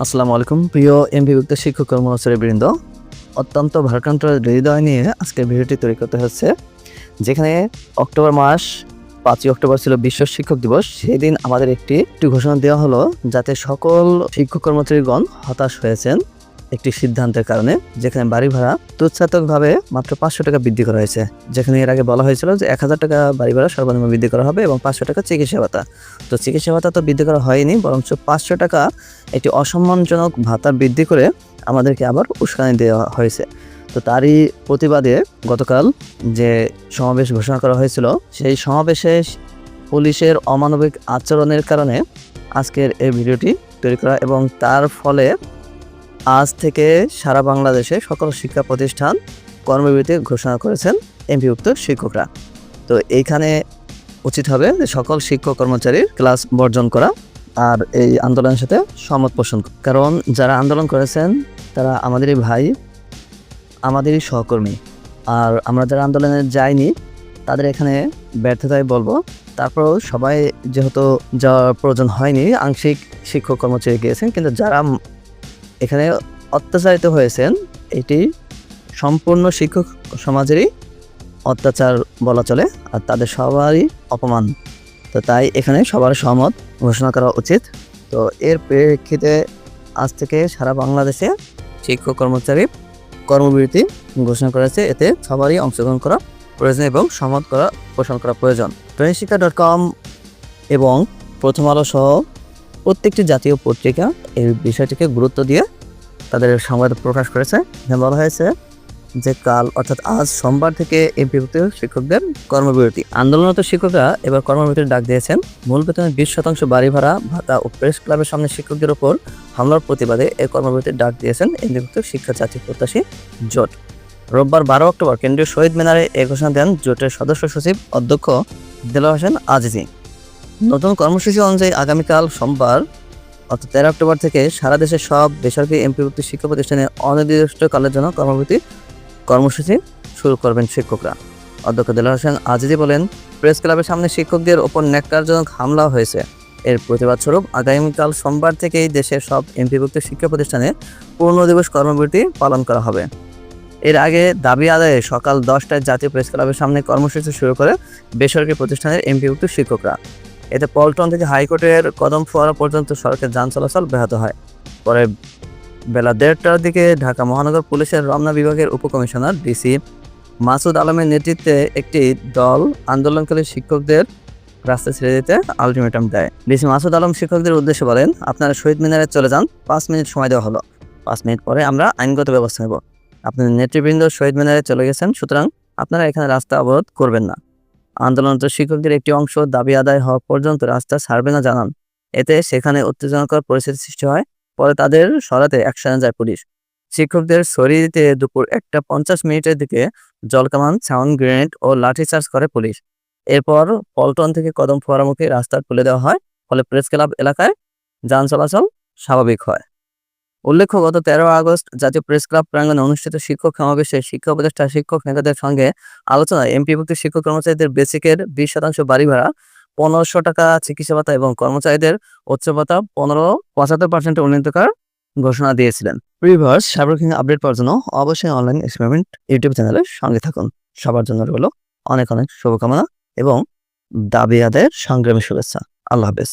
আসসালামু আলাইকুম। প্রিয় এমপিভুক্ত শিক্ষক কর্মচারী বৃন্দ, অত্যন্ত ভারাক্রান্ত হৃদয় নিয়ে আজকের ভিডিওটি তৈরি করতে হচ্ছে, যেখানে অক্টোবর মাস, পাঁচই অক্টোবর ছিল বিশ্ব শিক্ষক দিবস। সেদিন আমাদের একটি একটি ঘোষণা দেওয়া হলো, যাতে সকল শিক্ষক কর্মচারীগণ হতাশ হয়েছেন। একটি সিদ্ধান্তের কারণে যেখানে বাড়ি ভাড়া তুচ্ছাতকভাবে মাত্র পাঁচশো টাকা বৃদ্ধি করা হয়েছে। যেখানে এর আগে বলা হয়েছিল যে এক হাজার টাকা বাড়ি ভাড়া সর্বনিম্ন বৃদ্ধি করা হবে এবং পাঁচশো টাকা চিকিৎসা ভাতা। তো চিকিৎসা ভাতা তো বৃদ্ধি করা হয়নি, বরঞ্চ পাঁচশো টাকা একটি অসম্মানজনক ভাতা বৃদ্ধি করে আমাদেরকে আবার উস্কানি দেওয়া হয়েছে। তো তারই প্রতিবাদে গতকাল যে সমাবেশ ঘোষণা করা হয়েছিল, সেই সমাবেশে পুলিশের অমানবিক আচরণের কারণে আজকের এই ভিডিওটি তৈরি করা এবং তার ফলে আজ থেকে সারা বাংলাদেশে সকল শিক্ষা প্রতিষ্ঠান কর্মবিরতি ঘোষণা করেছেন এমপিভুক্ত শিক্ষকরা। তো এইখানে উচিত হবে সকল শিক্ষক কর্মচারীর ক্লাস বর্জন করা আর এই আন্দোলনের সাথে সহমত পোষণ কারণ যারা আন্দোলন করেছেন, তারা আমাদেরই ভাই, আমাদেরই সহকর্মী। আর আমরা যারা আন্দোলনে যাইনি, তাদের এখানে ব্যর্থতায় বলব। তারপরেও সবাই যেহেতু যাওয়ার প্রয়োজন হয়নি, আংশিক শিক্ষক কর্মচারী গিয়েছেন, কিন্তু যারা এখানে অত্যাচারিত হয়েছেন। এটি সম্পূর্ণ শিক্ষক সমাজেরই অত্যাচার বলা চলে আর তাদের সবারই অপমান। তো তাই এখানে সবার সহমত ঘোষণা করা উচিত। তো এর প্রেক্ষিতে আজ থেকে সারা বাংলাদেশে শিক্ষক কর্মচারী কর্মবিরতি ঘোষণা করেছে। এতে সবারই অংশগ্রহণ করা প্রয়োজন এবং সহমত করা, পোষণ করা প্রয়োজন। শিক্ষা ডট কম এবং প্রথম আলো সহ প্রত্যেকটি জাতীয় পত্রিকা এই বিষয়টিকে গুরুত্ব দিয়ে তাদের সংবাদ প্রকাশ করেছে। এখানে বলা হয়েছে যে কাল, অর্থাৎ আজ সোমবার থেকে এমপিভুক্ত শিক্ষকদের কর্মবিরতি। আন্দোলনরত শিক্ষকরা এবার কর্মবিরতির ডাক দিয়েছেন। মূল বেতনে বিশ শতাংশ বাড়ি ভাড়া, ভাতা ও প্রেস ক্লাবের সামনে শিক্ষকদের ওপর হামলার প্রতিবাদে এই কর্মবিরতির ডাক দিয়েছেন এমপিভুক্ত শিক্ষা জাতি প্রত্যাশী জোট। রোববার বারো অক্টোবর কেন্দ্রীয় শহীদ মিনারে এই ঘোষণা দেন জোটের সদস্য সচিব অধ্যক্ষ দেলোয়ার হোসেন আজিজি। নতুন কর্মসূচি অনুযায়ী আগামীকাল সোমবার, অর্থাৎ তেরো অক্টোবর থেকে সারা দেশের সব বেসরকারি এমপিভুক্ত শিক্ষা প্রতিষ্ঠানে অনির্দিষ্টকালের জন্য কর্মবিরতি কর্মসূচি শুরু করবেন শিক্ষকরা। অধ্যক্ষ দেলোয়ার হোসেন আজিজি বলেন, প্রেস ক্লাবের সামনে শিক্ষকদের ওপর ন্যাক্কারজনক হামলা হয়েছে। এর প্রতিবাদ স্বরূপ আগামীকাল সোমবার থেকেই দেশের সব এমপিভুক্ত শিক্ষা প্রতিষ্ঠানে পূর্ণ দিবস কর্মবিরতি পালন করা হবে। এর আগে দাবি আদায়ে সকাল দশটায় জাতীয় প্রেস ক্লাবের সামনে কর্মসূচি শুরু করে বেসরকারি প্রতিষ্ঠানের এমপিভুক্ত শিক্ষকরা। এতে পল্টন থেকে হাইকোর্টের কদম ফোয়ারা পর্যন্ত সড়কের যান চলাচল ব্যাহত হয়। পরে বেলা দেড়টার দিকে ঢাকা মহানগর পুলিশের রমনা বিভাগের উপকমিশনার ডিসি মাসুদ আলমের নেতৃত্বে একটি দল আন্দোলনকারী শিক্ষকদের রাস্তা ছেড়ে দিতে আলটিমেটাম দেয়। ডিসি মাসুদ আলম শিক্ষকদের উদ্দেশ্যে বলেন, আপনারা শহীদ মিনারে চলে যান, পাঁচ মিনিট সময় দেওয়া হলো। পাঁচ মিনিট পরে আমরা আইনগত ব্যবস্থা নেব। আপনাদের নেতৃবৃন্দ শহীদ মিনারে চলে গেছেন, সুতরাং আপনারা এখানে রাস্তা অবরোধ করবেন না। আন্দোলনরত শিক্ষকদের একটি অংশ দাবি আদায় হওয়া পর্যন্ত রাস্তা ছাড়বে না জানান। এতে সেখানে উত্তেজনাকর পরিস্থিতি সৃষ্টি হয় পরে তাদের সরাতে অ্যাকশনে যায় পুলিশ। শিক্ষকদের সরিয়ে দিতে দুপুর একটা পঞ্চাশ মিনিটের দিকে জলকামান সাউন্ড গ্রেনেড ও লাঠিচার্জ করে পুলিশ। এরপর পল্টন থেকে কদম ফোয়ারামুখী রাস্তা খুলে দেওয়া হয়, ফলে প্রেস ক্লাব এলাকায় যান চলাচল স্বাভাবিক হয়। উল্লেখ্য, গত তেরো আগস্ট জাতীয় প্রেস ক্লাব প্রাঙ্গণে অনুষ্ঠিত শিক্ষক সমাবেশে শিক্ষা উপদেষ্টা শিক্ষক নেতাদের সঙ্গে আলোচনায় এমপিভুক্ত শিক্ষক কর্মচারীদের বেসিকের বিশ শতাংশ বাড়ি ভাড়া, পনেরোশো টাকা চিকিৎসা ভাতা এবং কর্মচারীদের উচ্চ ভাতা পনেরো, পঁচাত্তর পার্সেন্টে উন্নীত করার ঘোষণা দিয়েছিলেন। রিভার্স সার্বক্ষণিক আপডেট পাওয়ার জন্য অবশ্যই অনলাইন এক্সপেরিমেন্ট ইউটিউব চ্যানেলের সঙ্গে থাকুন। সবার জন্য রইল অনেক অনেক শুভকামনা এবং দাবি আদায়ের সংগ্রামী শুভেচ্ছা। আল্লাহ হাফেজ।